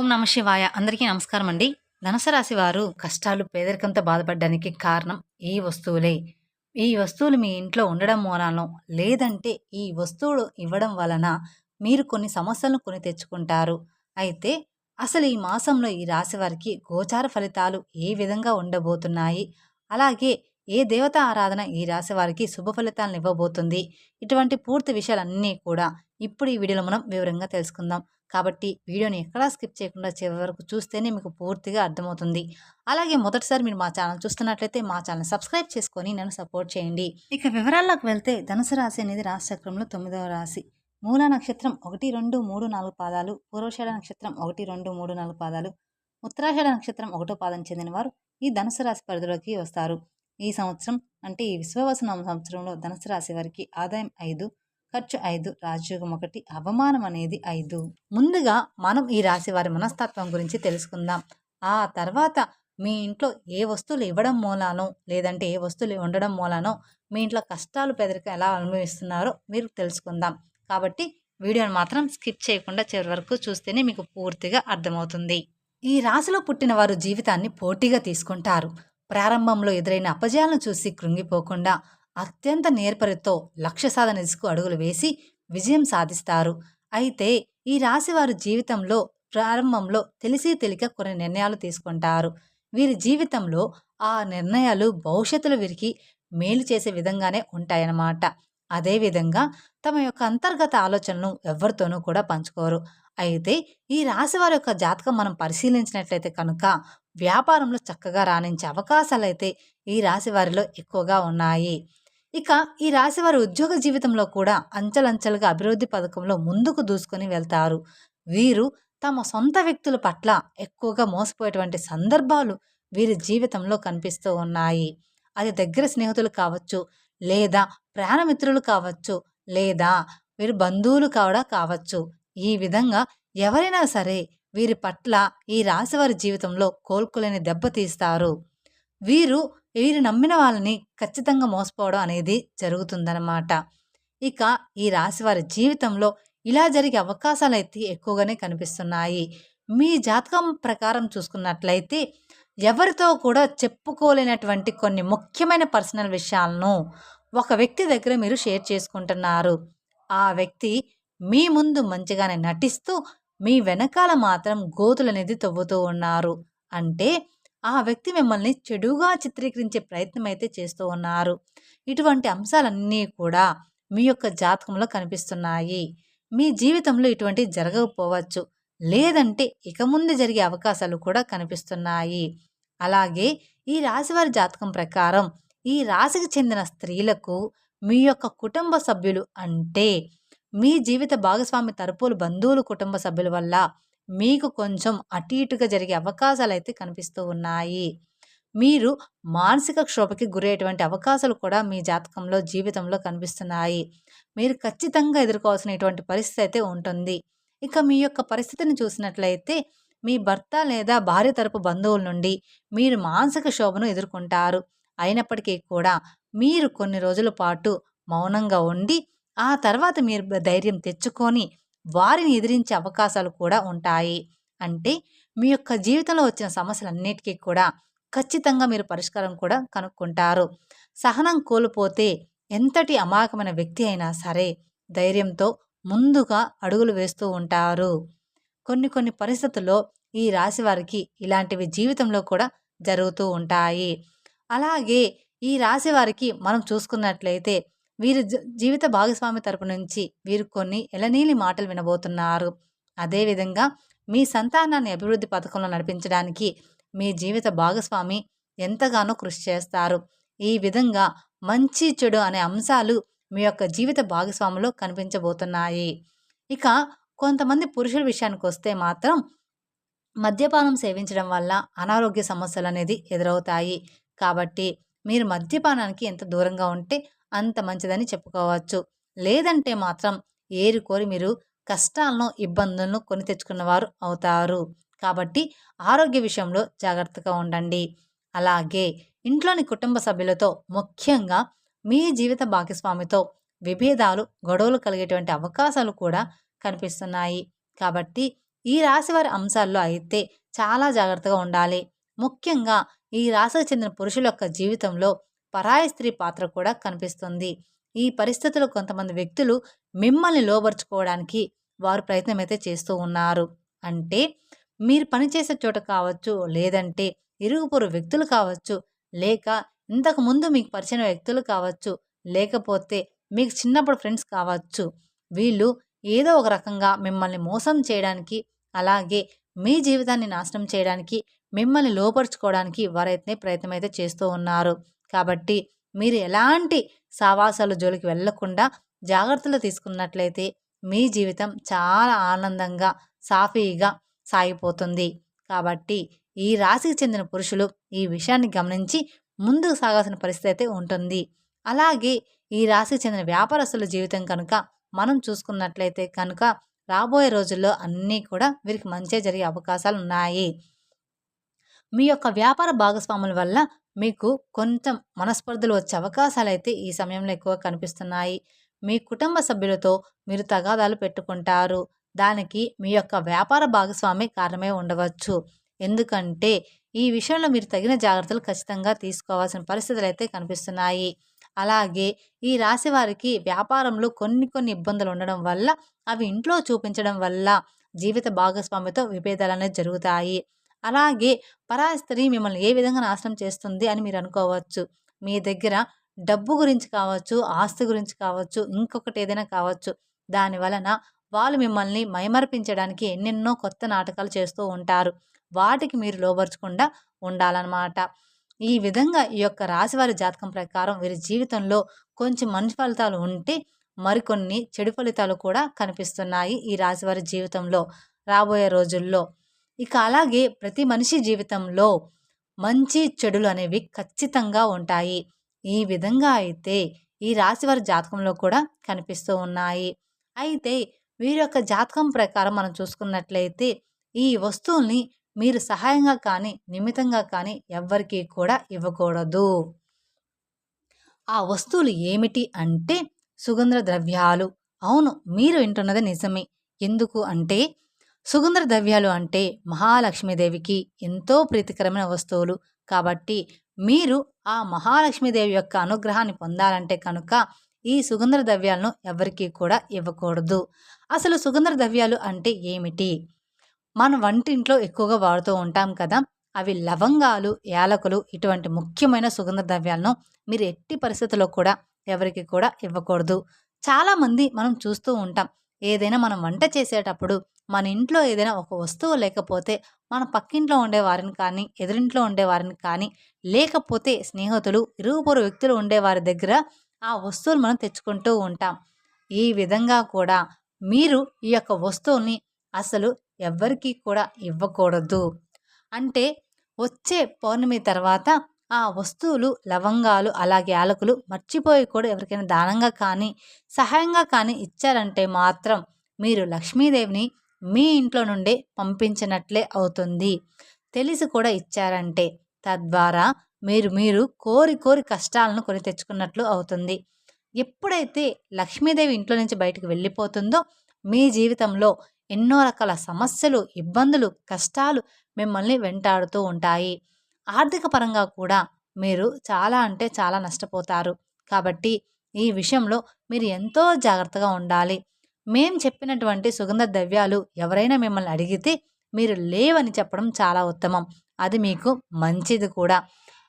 ఓం నమ శివాయ. అందరికీ నమస్కారం అండి. ధనుసు రాశి వారు కష్టాలు పేదరికంతో బాధపడడానికి కారణం ఈ వస్తువులే. ఈ వస్తువులు మీ ఇంట్లో ఉండడం మూలానో లేదంటే ఈ వస్తువులు ఇవ్వడం వలన మీరు కొన్ని సమస్యలను కొని తెచ్చుకుంటారు. అయితే అసలు ఈ మాసంలో ఈ రాశి వారికి గోచార ఫలితాలు ఏ విధంగా ఉండబోతున్నాయి? అలాగే ఏ దేవత ఆరాధన ఈ రాశి వారికి శుభ ఫలితాలను ఇవ్వబోతుంది? ఇటువంటి పూర్తి విషయాలన్నీ కూడా ఇప్పుడు ఈ వీడియోలో మనం వివరంగా తెలుసుకుందాం. కాబట్టి వీడియోని ఎక్కడా స్కిప్ చేయకుండా చివరి వరకు చూస్తేనే మీకు పూర్తిగా అర్థమవుతుంది. అలాగే మొదటిసారి మీరు మా ఛానల్ చూస్తున్నట్లయితే మా ఛానల్ సబ్స్క్రైబ్ చేసుకొని నన్ను సపోర్ట్ చేయండి. ఇక వివరాల్లోకి వెళ్తే ధనుసు రాశి అనేది రాశి చక్రంలో తొమ్మిదవ రాశి. మూల నక్షత్రం ఒకటి రెండు మూడు నాలుగు పాదాలు పూర్వషాఢ నక్షత్రం ఒకటి రెండు మూడు నాలుగు పాదాలు ఉత్తరాషాఢ నక్షత్రం ఒకటో పాదం చెందిన వారు ఈ ధనుసు రాశి పరిధిలోకి వస్తారు. ఈ సంవత్సరం అంటే ఈ విశ్వవసనం సంవత్సరంలో ధనుసు రాశి వారికి ఆదాయం ఐదు ఖర్చు ఐదు రాజయోగం ఒకటి అవమానం అనేది ఐదు. ముందుగా మనం ఈ రాశి వారి మనస్తత్వం గురించి తెలుసుకుందాం. ఆ తర్వాత మీ ఇంట్లో ఏ వస్తువులు ఇవ్వడం మూలానో లేదంటే ఏ వస్తువులు ఉండడం మూలానో మీ ఇంట్లో కష్టాలు పెదరిక ఎలా అనుభవిస్తున్నారో మీరు తెలుసుకుందాం. కాబట్టి వీడియోని మాత్రం స్కిప్ చేయకుండా చివరి వరకు చూస్తేనే మీకు పూర్తిగా అర్థమవుతుంది. ఈ రాశిలో పుట్టిన వారు జీవితాన్ని పోటీగా తీసుకుంటారు. ప్రారంభంలో ఎదురైన అపజయాలను చూసి కృంగిపోకుండా అత్యంత నేర్పరితో లక్ష్య సాధన దిశకు అడుగులు వేసి విజయం సాధిస్తారు. అయితే ఈ రాశివారు జీవితంలో ప్రారంభంలో తెలిసి తెలియక కొన్ని నిర్ణయాలు తీసుకుంటారు. వీరి జీవితంలో ఆ నిర్ణయాలు భవిష్యత్తులో వీరికి మేలు చేసే విధంగానే ఉంటాయన్నమాట. అదేవిధంగా తమ యొక్క అంతర్గత ఆలోచనను ఎవరితోనూ కూడా పంచుకోరు. అయితే ఈ రాశి వారి యొక్క జాతకం మనం పరిశీలించినట్లయితే కనుక వ్యాపారంలో చక్కగా రాణించే అవకాశాలు అయితే ఈ రాశి వారిలో ఎక్కువగా ఉన్నాయి. ఇక ఈ రాశి వారి ఉద్యోగ జీవితంలో కూడా అంచెలంచెలుగా అభివృద్ధి పథకంలో ముందుకు దూసుకొని వెళ్తారు. వీరు తమ సొంత వ్యక్తుల పట్ల ఎక్కువగా మోసపోయేటువంటి సందర్భాలు వీరి జీవితంలో కనిపిస్తూ ఉన్నాయి. అది దగ్గర స్నేహితులు కావచ్చు లేదా ప్రాణమిత్రులు కావచ్చు లేదా వీరి బంధువులు కూడా కావచ్చు. ఈ విధంగా ఎవరైనా సరే వీరి పట్ల ఈ రాశివారి జీవితంలో కోలుకోలేని దెబ్బతీస్తారు వీరు వీరు నమ్మిన వాళ్ళని ఖచ్చితంగా మోసపోవడం అనేది జరుగుతుందన్నమాట. ఇక ఈ రాశివారి జీవితంలో ఇలా జరిగే అవకాశాలు అయితే ఎక్కువగానే కనిపిస్తున్నాయి. మీ జాతకం ప్రకారం చూసుకున్నట్లయితే ఎవరితో కూడా చెప్పుకోలేనటువంటి కొన్ని ముఖ్యమైన పర్సనల్ విషయాలను ఒక వ్యక్తి దగ్గర మీరు షేర్ చేసుకుంటున్నారు. ఆ వ్యక్తి మీ ముందు మంచిగానే నటిస్తూ మీ వెనకాల మాత్రం గోతులు అనేది తవ్వుతూ ఉన్నారు. అంటే ఆ వ్యక్తి మిమ్మల్ని చెడుగా చిత్రీకరించే ప్రయత్నం అయితే చేస్తూ ఉన్నారు. ఇటువంటి అంశాలన్నీ కూడా మీ యొక్క జాతకంలో కనిపిస్తున్నాయి. మీ జీవితంలో ఇటువంటి జరగకపోవచ్చు. లేదంటే ఇక ముందు జరిగే అవకాశాలు కూడా కనిపిస్తున్నాయి. అలాగే ఈ రాశివారి జాతకం ప్రకారం ఈ రాశికి చెందిన స్త్రీలకు మీ యొక్క కుటుంబ సభ్యులు అంటే మీ జీవిత భాగస్వామి తరపులు బంధువులు కుటుంబ సభ్యుల వల్ల మీకు కొంచెం అటు ఇటుగా జరిగే అవకాశాలు అయితే కనిపిస్తూ ఉన్నాయి. మీరు మానసిక క్షోభకి గురయ్యేటువంటి అవకాశాలు కూడా మీ జాతకంలో జీవితంలో కనిపిస్తున్నాయి. మీరు ఖచ్చితంగా ఎదుర్కోవాల్సిన ఇటువంటి పరిస్థితి అయితే ఉంటుంది. ఇక మీ యొక్క పరిస్థితిని చూసినట్లయితే మీ భర్త లేదా భార్య తరపు బంధువుల నుండి మీరు మానసిక శోభను ఎదుర్కొంటారు. అయినప్పటికీ కూడా మీరు కొన్ని రోజుల పాటు మౌనంగా ఉండి ఆ తర్వాత మీరు ధైర్యం తెచ్చుకొని వారిని ఎదిరించే అవకాశాలు కూడా ఉంటాయి. అంటే మీ యొక్క జీవితంలో వచ్చిన సమస్యలన్నిటికీ కూడా ఖచ్చితంగా మీరు పరిష్కారం కూడా కనుక్కుంటారు. సహనం కోల్పోతే ఎంతటి అమాయకమైన వ్యక్తి అయినా సరే ధైర్యంతో ముందుగా అడుగులు వేస్తూ ఉంటారు. కొన్ని కొన్ని పరిస్థితుల్లో ఈ రాశి వారికి ఇలాంటివి జీవితంలో కూడా జరుగుతూ ఉంటాయి. అలాగే ఈ రాశి వారికి మనం చూసుకున్నట్లయితే వీరి జీవిత భాగస్వామి తరపు నుంచి వీరు కొన్ని ఎలనీలి మాటలు వినబోతున్నారు. అదేవిధంగా మీ సంతానాన్ని అభివృద్ధి పథకంలో నడిపించడానికి మీ జీవిత భాగస్వామి ఎంతగానో కృషి చేస్తారు. ఈ విధంగా మంచి చెడు అనే అంశాలు మీ యొక్క జీవిత భాగస్వామిలో కనిపించబోతున్నాయి. ఇక కొంతమంది పురుషుల విషయానికి వస్తే మాత్రం మద్యపానం సేవించడం వల్ల అనారోగ్య సమస్యలు అనేది ఎదురవుతాయి. కాబట్టి మీరు మద్యపానానికి ఎంత దూరంగా ఉంటే అంత మంచిదని చెప్పుకోవచ్చు. లేదంటే మాత్రం ఏరుకోరి మీరు కష్టాలను ఇబ్బందులను కొని తెచ్చుకున్నవారు అవుతారు. కాబట్టి ఆరోగ్య విషయంలో జాగ్రత్తగా ఉండండి. అలాగే ఇంట్లోని కుటుంబ సభ్యులతో ముఖ్యంగా మీ జీవిత భాగస్వామితో విభేదాలు గొడవలు కలిగేటువంటి అవకాశాలు కూడా కనిపిస్తున్నాయి. కాబట్టి ఈ రాశి వారి అంశాల్లో అయితే చాలా జాగ్రత్తగా ఉండాలి. ముఖ్యంగా ఈ రాశికి చెందిన పురుషుల యొక్క జీవితంలో పరాయి స్త్రీ పాత్ర కూడా కనిపిస్తుంది. ఈ పరిస్థితులు కొంతమంది వ్యక్తులు మిమ్మల్ని లోబర్చుకోవడానికి వారు ప్రయత్నం అయితే చేస్తూ ఉన్నారు. అంటే మీరు పనిచేసే చోట కావచ్చు లేదంటే ఇరుగుపొరు వ్యక్తులు కావచ్చు లేక ఇంతకు ముందు మీకు పరిచయం వ్యక్తులు కావచ్చు లేకపోతే మీకు చిన్నప్పుడు ఫ్రెండ్స్ కావచ్చు వీళ్ళు ఏదో ఒక రకంగా మిమ్మల్ని మోసం చేయడానికి అలాగే మీ జీవితాన్ని నాశనం చేయడానికి మిమ్మల్ని లోపరుచుకోవడానికి వారైతే ప్రయత్నం అయితే చేస్తూ ఉన్నారు. కాబట్టి మీరు ఎలాంటి సావాసాలు జోలికి వెళ్ళకుండా జాగ్రత్తలు తీసుకున్నట్లయితే మీ జీవితం చాలా ఆనందంగా సాఫీగా సాగిపోతుంది. కాబట్టి ఈ రాశికి చెందిన పురుషులు ఈ విషయాన్ని గమనించి ముందుకు సాగాల్సిన పరిస్థితి అయితే ఉంటుంది. అలాగే ఈ రాశికి చెందిన వ్యాపారస్తుల జీవితం కనుక మనం చూసుకున్నట్లయితే కనుక రాబోయే రోజుల్లో అన్నీ కూడా వీరికి మంచిగా జరిగే అవకాశాలు ఉన్నాయి. మీ యొక్క వ్యాపార భాగస్వాముల వల్ల మీకు కొంచెం మనస్పర్ధలు వచ్చే అవకాశాలు అయితే ఈ సమయంలో ఎక్కువ కనిపిస్తున్నాయి. మీ కుటుంబ సభ్యులతో మీరు తగాదాలు పెట్టుకుంటారు. దానికి మీ యొక్క వ్యాపార భాగస్వామి కారణమే ఉండవచ్చు. ఎందుకంటే ఈ విషయంలో మీరు తగిన జాగ్రత్తలు ఖచ్చితంగా తీసుకోవాల్సిన పరిస్థితులు అయితే కనిపిస్తున్నాయి. అలాగే ఈ రాశి వారికి వ్యాపారంలో కొన్ని కొన్ని ఇబ్బందులు ఉండడం వల్ల అవి ఇంట్లో చూపించడం వల్ల జీవిత భాగస్వామితో విభేదాలు అనేవి జరుగుతాయి. అలాగే పరాయి స్త్రీ మిమ్మల్ని ఏ విధంగా నాశనం చేస్తుంది అని మీరు అనుకోవచ్చు. మీ దగ్గర డబ్బు గురించి కావచ్చు ఆస్తి గురించి కావచ్చు ఇంకొకటి ఏదైనా కావచ్చు. దాని వలన వాళ్ళు మిమ్మల్ని మైమర్పించడానికి ఎన్నెన్నో కొత్త నాటకాలు చేస్తూ ఉంటారు. వాటికి మీరు లోబర్చకుండా ఉండాలన్నమాట. ఈ విధంగా ఈ యొక్క రాశివారి జాతకం ప్రకారం వీరి జీవితంలో కొంచెం మంచి ఫలితాలు ఉంటే మరికొన్ని చెడు ఫలితాలు కూడా కనిపిస్తున్నాయి ఈ రాశివారి జీవితంలో. రాబోయే రోజుల్లో ఇక అలాగే ప్రతి మనిషి జీవితంలో మంచి చెడులు అనేవి ఖచ్చితంగా ఉంటాయి. ఈ విధంగా అయితే ఈ రాశివారి జాతకంలో కూడా కనిపిస్తూ ఉన్నాయి. అయితే వీరి యొక్క జాతకం ప్రకారం మనం చూసుకున్నట్లయితే ఈ వస్తువుల్ని మీరు సహాయంగా కానీ నిమిత్తంగా కానీ ఎవ్వరికీ కూడా ఇవ్వకూడదు. ఆ వస్తువులు ఏమిటి అంటే సుగంధ ద్రవ్యాలు. అవును మీరు వింటున్నది నిజమే. ఎందుకు అంటే సుగంధ ద్రవ్యాలు అంటే మహాలక్ష్మీదేవికి ఎంతో ప్రీతికరమైన వస్తువులు. కాబట్టి మీరు ఆ మహాలక్ష్మీదేవి యొక్క అనుగ్రహాన్ని పొందాలంటే కనుక ఈ సుగంధ ద్రవ్యాలను ఎవరికీ కూడా ఇవ్వకూడదు. అసలు సుగంధ ద్రవ్యాలు అంటే ఏమిటి? మన వంటింట్లో ఎక్కువగా వాడుతూ ఉంటాం కదా అవి లవంగాలు యాలకులు ఇటువంటి ముఖ్యమైన సుగంధ ద్రవ్యాలను మీరు ఎట్టి పరిస్థితుల్లో కూడా ఎవరికి కూడా ఇవ్వకూడదు. చాలామంది మనం చూస్తూ ఉంటాం ఏదైనా మనం వంట చేసేటప్పుడు మన ఇంట్లో ఏదైనా ఒక వస్తువు లేకపోతే మన పక్కింట్లో ఉండే వారిని కానీ ఎదురింట్లో ఉండే వారిని కానీ లేకపోతే స్నేహితులు ఇరుగుపొరు వ్యక్తులు ఉండేవారి దగ్గర ఆ వస్తువులు మనం తెచ్చుకుంటూ ఉంటాం. ఈ విధంగా కూడా మీరు ఈ యొక్క వస్తువుని అసలు ఎవ్వరికీ కూడా ఇవ్వకూడదు. అంటే వచ్చే పౌర్ణమి తర్వాత ఆ వస్తువులు లవంగాలు అలాగే యాలకులు మర్చిపోయి కూడా ఎవరికైనా దానంగా కానీ సహాయంగా కానీ ఇచ్చారంటే మాత్రం మీరు లక్ష్మీదేవిని మీ ఇంట్లో నుండే పంపించినట్లే అవుతుంది. తెలిసి కూడా ఇచ్చారంటే తద్వారా మీరు మీరు కోరి కోరి కష్టాలను కొని తెచ్చుకున్నట్లు అవుతుంది. ఎప్పుడైతే లక్ష్మీదేవి ఇంట్లో నుంచి బయటకు వెళ్ళిపోతుందో మీ జీవితంలో ఎన్నో రకాల సమస్యలు ఇబ్బందులు కష్టాలు మిమ్మల్ని వెంటాడుతూ ఉంటాయి. ఆర్థిక పరంగా కూడా మీరు చాలా అంటే చాలా నష్టపోతారు. కాబట్టి ఈ విషయంలో మీరు ఎంతో జాగ్రత్తగా ఉండాలి. మేం చెప్పినటువంటి సుగంధ ద్రవ్యాలు ఎవరైనా మిమ్మల్ని అడిగితే మీరు లేవని చెప్పడం చాలా ఉత్తమం. అది మీకు మంచిది కూడా.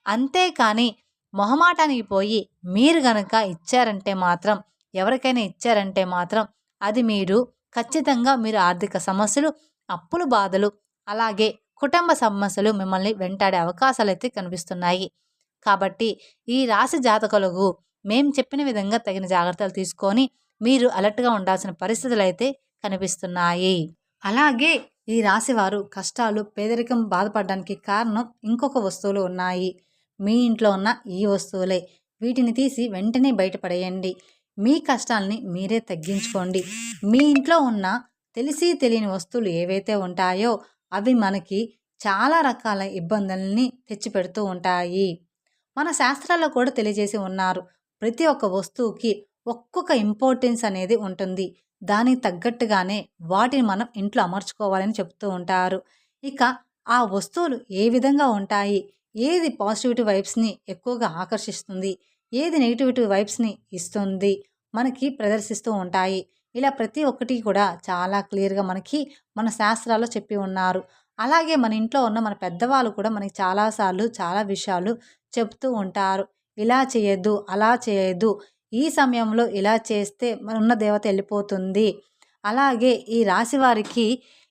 అంతేకాని మొహమాటానికి పోయి మీరు గనక ఇచ్చారంటే మాత్రం ఎవరికైనా ఇచ్చారంటే మాత్రం అది మీరు ఖచ్చితంగా మీరు ఆర్థిక సమస్యలు అప్పులు బాధలు అలాగే కుటుంబ సమస్యలు మిమ్మల్ని వెంటాడే అవకాశాలు అయితే కనిపిస్తున్నాయి. కాబట్టి ఈ రాశి జాతకులకు మేం చెప్పిన విధంగా తగిన జాగ్రత్తలు తీసుకొని మీరు అలర్ట్గా ఉండాల్సిన పరిస్థితులు అయితే కనిపిస్తున్నాయి. అలాగే ఈ రాశి వారు కష్టాలు పేదరికం బాధపడడానికి కారణం ఇంకొక వస్తువులు ఉన్నాయి. మీ ఇంట్లో ఉన్న ఈ వస్తువులే. వీటిని తీసి వెంటనే బయటపడేయండి. మీ కష్టాలని మీరే తగ్గించుకోండి. మీ ఇంట్లో ఉన్న తెలిసి తెలియని వస్తువులు ఏవైతే ఉంటాయో అవి మనకి చాలా రకాల ఇబ్బందుల్ని తెచ్చిపెడుతూ ఉంటాయి. మన శాస్త్రాల్లో కూడా తెలియజేసి ఉన్నారు. ప్రతి ఒక్క వస్తువుకి ఒక్కొక్క ఇంపార్టెన్స్ అనేది ఉంటుంది. దానికి తగ్గట్టుగానే వాటిని మనం ఇంట్లో అమర్చుకోవాలని చెప్తూ ఉంటారు. ఇక ఆ వస్తువులు ఏ విధంగా ఉంటాయి? ఏది పాజిటివిటీ వైబ్స్ని ఎక్కువగా ఆకర్షిస్తుంది? ఏది నెగిటివిటీ వైబ్స్ని ఇస్తుంది? మనకి ప్రదర్శిస్తూ ఉంటాయి. ఇలా ప్రతి ఒక్కటి కూడా చాలా క్లియర్గా మనకి మన శాస్త్రాల్లో చెప్పి ఉన్నారు. అలాగే మన ఇంట్లో ఉన్న మన పెద్దవాళ్ళు కూడా మనకి చాలాసార్లు చాలా విషయాలు చెప్తూ ఉంటారు. ఇలా చేయొద్దు అలా చేయొద్దు ఈ సమయంలో ఇలా చేస్తే మన ఉన్న దేవత వెళ్ళిపోతుంది. అలాగే ఈ రాశి వారికి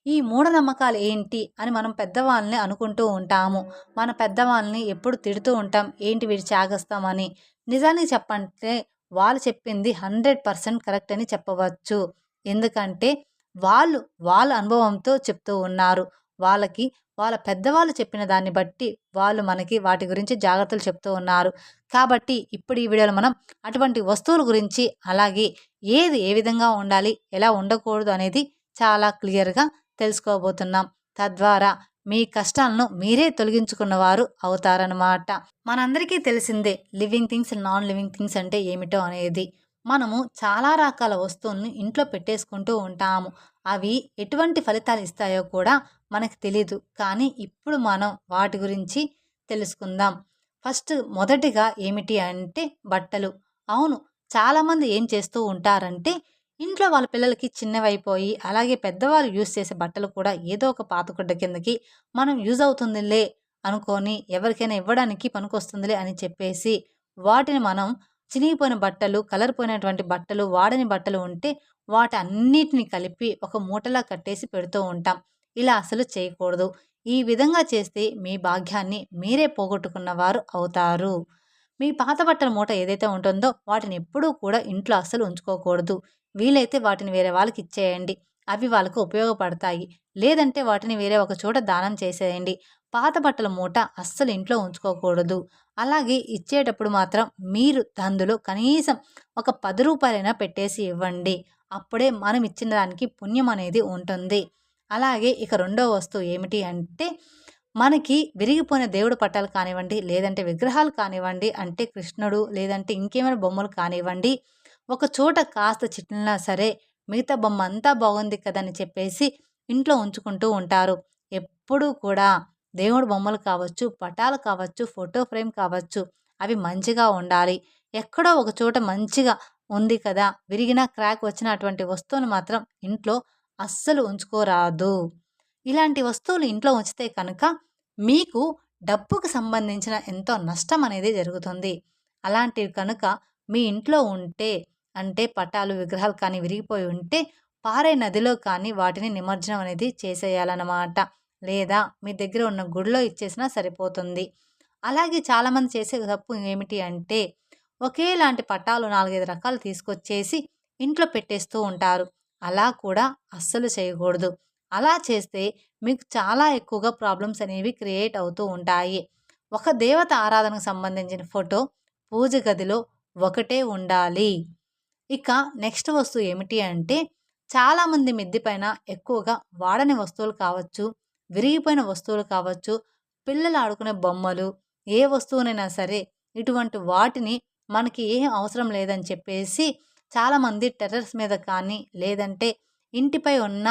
ఈ మూఢనమ్మకాలు ఏంటి అని మనం పెద్దవాళ్ళని అనుకుంటూ ఉంటాము. మన పెద్దవాళ్ళని ఎప్పుడు తిడుతూ ఉంటాం ఏంటి వీడు చాగస్తామని నిజానికి చెప్పంటే వాళ్ళు చెప్పింది హండ్రెడ్ పర్సెంట్ కరెక్ట్ అని చెప్పవచ్చు. ఎందుకంటే వాళ్ళు వాళ్ళ అనుభవంతో చెప్తూ ఉన్నారు. వాళ్ళకి వాళ్ళ పెద్దవాళ్ళు చెప్పిన దాన్ని బట్టి వాళ్ళు మనకి వాటి గురించి జాగ్రత్తలు చెప్తూ ఉన్నారు. కాబట్టి ఇప్పుడు ఈ వీడియోలో మనం అటువంటి వస్తువుల గురించి అలాగే ఏది ఏ విధంగా ఉండాలి ఎలా ఉండకూడదు అనేది చాలా క్లియర్గా తెలుసుకోబోతున్నాం. తద్వారా మీ కష్టాలను మీరే తొలగించుకున్నవారు అవుతారనమాట మనందరికీ తెలిసిందే living things non living things అంటే ఏమిటో అనేది. మనము చాలా రకాల వస్తువులను ఇంట్లో పెట్టేసుకుంటూ ఉంటాము. అవి ఎటువంటి ఫలితాలు ఇస్తాయో కూడా మనకు తెలీదు. కానీ ఇప్పుడు మనం వాటి గురించి తెలుసుకుందాం. ఫస్ట్ మొదటిగా ఏమిటి అంటే బట్టలు. అవును చాలామంది ఏం చేస్తూ ఉంటారంటే ఇంట్లో వాళ్ళ పిల్లలకి చిన్నవైపోయి అలాగే పెద్దవాళ్ళు యూజ్ చేసే బట్టలు కూడా ఏదో ఒక పాతగుడ్డ కిందకి మనం యూజ్ అవుతుందిలే అనుకొని ఎవరికైనా ఇవ్వడానికి పనికొస్తుందిలే అని చెప్పేసి వాటిని మనం చినిగిపోయిన బట్టలు కలర్ పోయినటువంటి బట్టలు వాడని బట్టలు ఉంటే వాటి అన్నిటిని కలిపి ఒక మూటలా కట్టేసి పెడుతూ ఉంటాం. ఇలా అసలు చేయకూడదు. ఈ విధంగా చేస్తే మీ భాగ్యాన్ని మీరే పోగొట్టుకున్న వారు అవుతారు. మీ పాత బట్టల మూట ఏదైతే ఉంటుందో వాటిని ఎప్పుడూ కూడా ఇంట్లో అస్సలు ఉంచుకోకూడదు. వీలైతే వాటిని వేరే వాళ్ళకి ఇచ్చేయండి. అవి వాళ్ళకు ఉపయోగపడతాయి. లేదంటే వాటిని వేరే ఒక చోట దానం చేసేయండి. పాత బట్టల మూట అస్సలు ఇంట్లో ఉంచుకోకూడదు. అలాగే ఇచ్చేటప్పుడు మాత్రం మీరు అందులో కనీసం ఒక పది రూపాయలైనా పెట్టేసి ఇవ్వండి. అప్పుడే మనం ఇచ్చిన దానికి పుణ్యం అనేది ఉంటుంది. అలాగే ఇక రెండో వస్తువు ఏమిటి అంటే మనకి విరిగిపోయిన దేవుడు పట్టాలు కానివ్వండి లేదంటే విగ్రహాలు కానివ్వండి అంటే కృష్ణుడు లేదంటే ఇంకేమైనా బొమ్మలు కానివ్వండి ఒక చోట కాస్త చిట్లినా సరే మిగతా బొమ్మ అంతా బాగుంది కదని చెప్పేసి ఇంట్లో ఉంచుకుంటూ ఉంటారు. ఎప్పుడూ కూడా దేవుడు బొమ్మలు కావచ్చు పటాలు కావచ్చు ఫోటో ఫ్రేమ్ కావచ్చు అవి మంచిగా ఉండాలి. ఎక్కడో ఒక చోట మంచిగా ఉంది కదా విరిగిన క్రాక్ వచ్చిన అటువంటి వస్తువును మాత్రం ఇంట్లో అస్సలు ఉంచుకోరాదు. ఇలాంటి వస్తువులు ఇంట్లో ఉంచితే కనుక మీకు డబ్బుకు సంబంధించిన ఎంతో నష్టం అనేది జరుగుతుంది. అలాంటివి కనుక మీ ఇంట్లో ఉంటే అంటే పటాలు విగ్రహాలు కానీ విరిగిపోయి ఉంటే పారే నదిలో కానీ వాటిని నిమజ్జనం అనేది చేసేయాలన్నమాట. లేదా మీ దగ్గర ఉన్న గుడిలో ఇచ్చేసినా సరిపోతుంది. అలాగే చాలామంది చేసే తప్పు ఏమిటి అంటే ఒకేలాంటి పటాలు నాలుగైదు రకాలు తీసుకొచ్చేసి ఇంట్లో పెట్టేస్తూ ఉంటారు. అలా కూడా అస్సలు చేయకూడదు. అలా చేస్తే మీకు చాలా ఎక్కువగా ప్రాబ్లమ్స్ అనేవి క్రియేట్ అవుతూ ఉంటాయి. ఒక దేవత ఆరాధనకు సంబంధించిన ఫోటో పూజ గదిలో ఒకటే ఉండాలి. ఇక నెక్స్ట్ వస్తువు ఏమిటి అంటే చాలామంది మిద్ది పైన ఎక్కువగా వాడని వస్తువులు కావచ్చు విరిగిపోయిన వస్తువులు కావచ్చు పిల్లలు ఆడుకునే బొమ్మలు ఏ వస్తువునైనా సరే ఇటువంటి వాటిని మనకి ఏం అవసరం లేదని చెప్పేసి చాలామంది టెర్రస్ మీద కానీ లేదంటే ఇంటిపై ఉన్న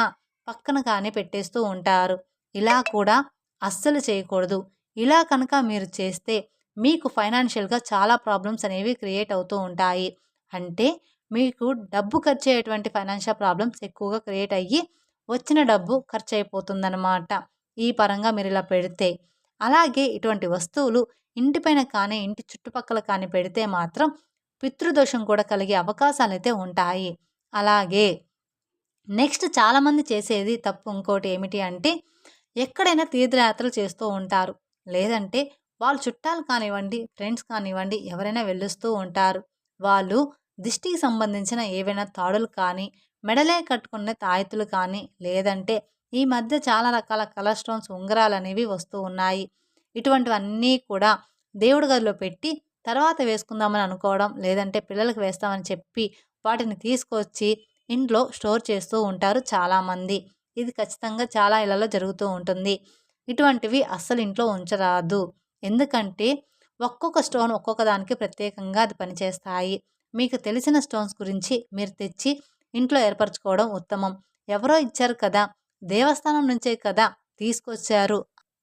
పక్కన కానీ పెట్టేస్తూ ఉంటారు. ఇలా కూడా అస్సలు చేయకూడదు. ఇలా కనుక మీరు చేస్తే మీకు ఫైనాన్షియల్గా చాలా ప్రాబ్లమ్స్ అనేవి క్రియేట్ అవుతూ ఉంటాయి. అంటే మీకు డబ్బు ఖర్చు అయ్యేటువంటి ఫైనాన్షియల్ ప్రాబ్లమ్స్ ఎక్కువగా క్రియేట్ అయ్యి వచ్చిన డబ్బు ఖర్చు అయిపోతుందన్నమాట ఈ పరంగా మీరు ఇలా పెడితే. అలాగే ఇటువంటి వస్తువులు ఇంటిపైన కానీ ఇంటి చుట్టుపక్కల కానీ పెడితే మాత్రం పితృదోషం కూడా కలిగే అవకాశాలు అయితే ఉంటాయి. అలాగే నెక్స్ట్ చాలామంది చేసేది తప్పు ఇంకోటి ఏమిటి అంటే ఎక్కడైనా తీర్థయాత్రలు చేస్తూ ఉంటారు. లేదంటే వాళ్ళు చుట్టాలు కానివ్వండి ఫ్రెండ్స్ కానివ్వండి ఎవరైనా వెళ్ళిస్తూ ఉంటారు. వాళ్ళు దిష్టికి సంబంధించిన ఏవైనా తాడులు కానీ మెడలే కట్టుకునే తాయెత్తులు కానీ లేదంటే ఈ మధ్య చాలా రకాల కలర్ స్టోన్స్ ఉంగరాలు అనేవి వస్తూ ఉన్నాయి. ఇటువంటివన్నీ కూడా దేవుడి గదిలో పెట్టి తర్వాత వేసుకుందామని అనుకోవడం లేదంటే పిల్లలకు వేస్తామని చెప్పి వాటిని తీసుకొచ్చి ఇంట్లో స్టోర్ చేస్తూ ఉంటారు చాలామంది. ఇది ఖచ్చితంగా చాలా ఇళ్ళలో జరుగుతూ ఉంటుంది. ఇటువంటివి అస్సలు ఇంట్లో ఉంచరాదు. ఎందుకంటే ఒక్కొక్క స్టోన్ ఒక్కొక్క దానికి ప్రత్యేకంగా అది పనిచేస్తాయి. మీకు తెలిసిన స్టోన్స్ గురించి మీరు తెచ్చి ఇంట్లో ఏర్పరచుకోవడం ఉత్తమం. ఎవరో ఇచ్చారు కదా దేవస్థానం నుంచే కదా తీసుకొచ్చారు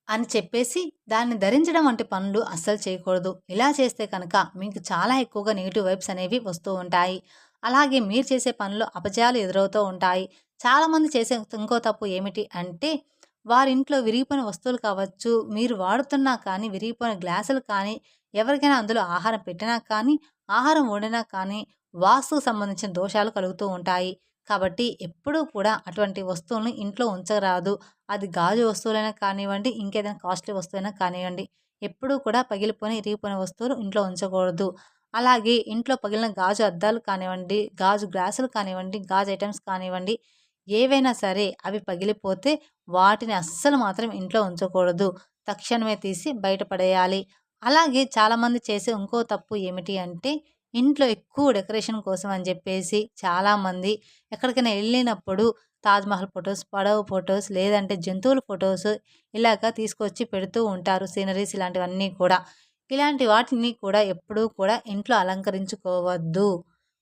అని చెప్పేసి దాన్ని ధరించడం వంటి పనులు అస్సలు చేయకూడదు. ఇలా చేస్తే కనుక మీకు చాలా ఎక్కువగా నెగిటివ్ వైబ్స్ అనేవి వస్తూ ఉంటాయి. అలాగే మీరు చేసే పనులు అపజయాలు ఎదురవుతూ ఉంటాయి. చాలామంది చేసే ఇంకో తప్పు ఏమిటి అంటే వారింట్లో విరిగిపోయిన వస్తువులు కావచ్చు మీరు వాడుతున్నా కానీ విరిగిపోయిన గ్లాసులు కానీ ఎవరికైనా అందులో ఆహారం పెట్టినా కానీ ఆహారం వండినా కానీ వాస్తుకు సంబంధించిన దోషాలు కలుగుతూ ఉంటాయి. కాబట్టి ఎప్పుడూ కూడా అటువంటి వస్తువులను ఇంట్లో ఉంచరాదు. అది గాజు వస్తువులైనా కానివ్వండి ఇంకేదైనా కాస్ట్లీ వస్తువైనా కానివ్వండి ఎప్పుడూ కూడా పగిలిపోయిన ఇరిగిపోయిన వస్తువులు ఇంట్లో ఉంచకూడదు. అలాగే ఇంట్లో పగిలిన గాజు అద్దాలు కానివ్వండి గాజు గ్లాసులు కానివ్వండి గాజు ఐటమ్స్ కానివ్వండి ఏవైనా సరే అవి పగిలిపోతే వాటిని అస్సలు మాత్రం ఇంట్లో ఉంచకూడదు. తక్షణమే తీసి బయటపడేయాలి అలాగే చాలామంది చేసే ఇంకో తప్పు ఏమిటి అంటే ఇంట్లో ఎక్కువ డెకరేషన్ కోసం అని చెప్పేసి చాలామంది ఎక్కడికైనా వెళ్ళినప్పుడు తాజ్మహల్ ఫొటోస్ పడవ ఫొటోస్ లేదంటే జంతువుల ఫొటోస్ ఇలాగ తీసుకొచ్చి పెడుతూ ఉంటారు. సీనరీస్ ఇలాంటివన్నీ కూడా. ఇలాంటి వాటిని కూడా ఎప్పుడూ కూడా ఇంట్లో అలంకరించుకోవద్దు.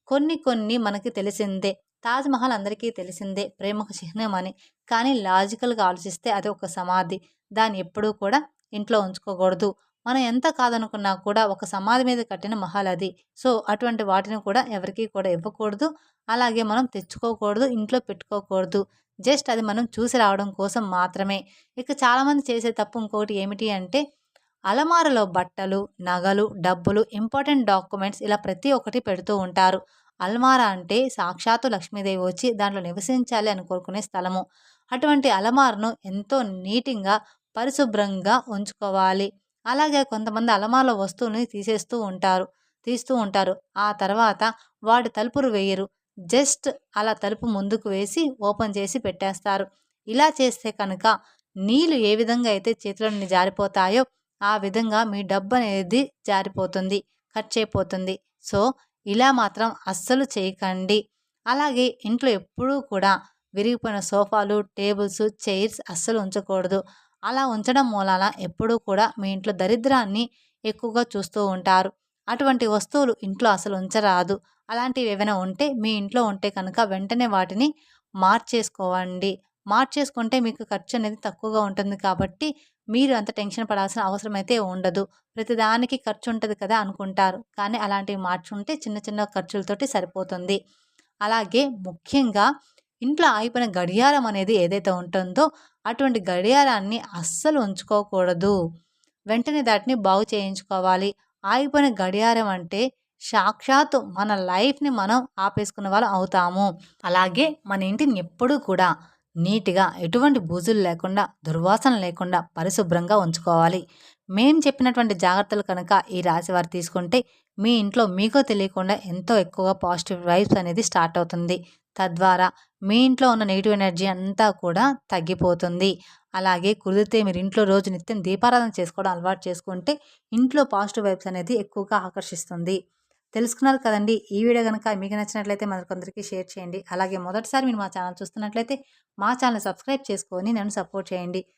కొన్ని కొన్ని మనకి తెలిసిందే. తాజ్మహల్ అందరికీ తెలిసిందే. ప్రేమకు చిహ్నం అని. కానీ లాజికల్గా ఆలోచిస్తే అది ఒక సమాధి. దాన్ని ఎప్పుడూ కూడా ఇంట్లో ఉంచుకోకూడదు. మనం ఎంత కాదనుకున్నా కూడా ఒక సమాధి మీద కట్టిన మహల్ అది. సో అటువంటి వాటిని కూడా ఎవరికీ కూడా ఇవ్వకూడదు. అలాగే మనం తెచ్చుకోకూడదు ఇంట్లో పెట్టుకోకూడదు. జస్ట్ అది మనం చూసి రావడం కోసం మాత్రమే. ఇక చాలామంది చేసే తప్పు ఇంకొకటి ఏమిటి అంటే అలమారలో బట్టలు నగలు డబ్బులు ఇంపార్టెంట్ డాక్యుమెంట్స్ ఇలా ప్రతి ఒక్కటి పెడుతూ ఉంటారు. అల్మారా అంటే సాక్షాత్తు లక్ష్మీదేవి వచ్చి దాంట్లో నివసించాలి అని కోరుకునే స్థలము. అటువంటి అలమారను ఎంతో నీటిగా పరిశుభ్రంగా ఉంచుకోవాలి. అలాగే కొంతమంది అలమాల వస్తువుని తీసేస్తూ ఉంటారు తీస్తూ ఉంటారు. ఆ తర్వాత వాడు తలుపులు వేయరు. జస్ట్ అలా తలుపు ముందుకు వేసి ఓపెన్ చేసి పెట్టేస్తారు. ఇలా చేస్తే కనుక నీళ్ళు ఏ విధంగా అయితే చేతిలో నుండి జారిపోతాయో ఆ విధంగా మీ డబ్బు అనేది జారిపోతుంది ఖర్చు అయిపోతుంది సో ఇలా మాత్రం అస్సలు చేయకండి. అలాగే ఇంట్లో ఎప్పుడూ కూడా విరిగిపోయిన సోఫాలు టేబుల్స్ చైర్స్ అస్సలు ఉంచకూడదు. అలా ఉంచడం మూలాన ఎప్పుడూ కూడా మీ ఇంట్లో దరిద్రాన్ని ఎక్కువగా చూస్తూ ఉంటారు. అటువంటి వస్తువులు ఇంట్లో అసలు ఉంచరాదు. అలాంటివి ఏమైనా ఉంటే మీ ఇంట్లో ఉంటే కనుక వెంటనే వాటిని మార్చేసుకోవండి. మార్చేసుకుంటే మీకు ఖర్చు అనేది తక్కువగా ఉంటుంది కాబట్టి మీరు అంత టెన్షన్ పడాల్సిన అవసరం అయితే ఉండదు. ప్రతిదానికి ఖర్చు ఉంటుంది కదా అనుకుంటారు. కానీ అలాంటివి మార్చుంటే చిన్న చిన్న ఖర్చులతోటి సరిపోతుంది. అలాగే ముఖ్యంగా ఇంట్లో ఆగిపోయిన గడియారం అనేది ఏదైతే ఉంటుందో అటువంటి గడియారాన్ని అస్సలు ఉంచుకోకూడదు. వెంటనే దాటిని బాగు చేయించుకోవాలి. ఆగిపోయిన గడియారం అంటే సాక్షాత్తు మన లైఫ్ని మనం ఆపేసుకున్న వాళ్ళు అవుతాము. అలాగే మన ఇంటిని ఎప్పుడూ కూడా నీట్గా ఎటువంటి బూజులు లేకుండా దుర్వాసన లేకుండా పరిశుభ్రంగా ఉంచుకోవాలి. మేము చెప్పినటువంటి జాగ్రత్తలు కనుక ఈ రాశి వారు తీసుకుంటే మీ ఇంట్లో మీకో తెలియకుండా ఎంతో ఎక్కువగా పాజిటివ్ వైబ్స్ అనేది స్టార్ట్ అవుతుంది. తద్వారా మీ ఇంట్లో ఉన్న నెగిటివ్ ఎనర్జీ అంతా కూడా తగ్గిపోతుంది. అలాగే కుదిరితే మీరు ఇంట్లో రోజు నిత్యం దీపారాధన చేసుకోవడం అలవాటు చేసుకుంటే ఇంట్లో పాజిటివ్ వైబ్స్ అనేది ఎక్కువగా ఆకర్షిస్తుంది. తెలుసుకున్నారు కదండి ఈ వీడియో కనుక మీకు నచ్చినట్లయితే మరికొందరికి షేర్ చేయండి. అలాగే మొదటిసారి మీరు మా ఛానల్ చూస్తున్నట్లయితే మా ఛానల్ సబ్స్క్రైబ్ చేసుకొని నన్ను సపోర్ట్ చేయండి.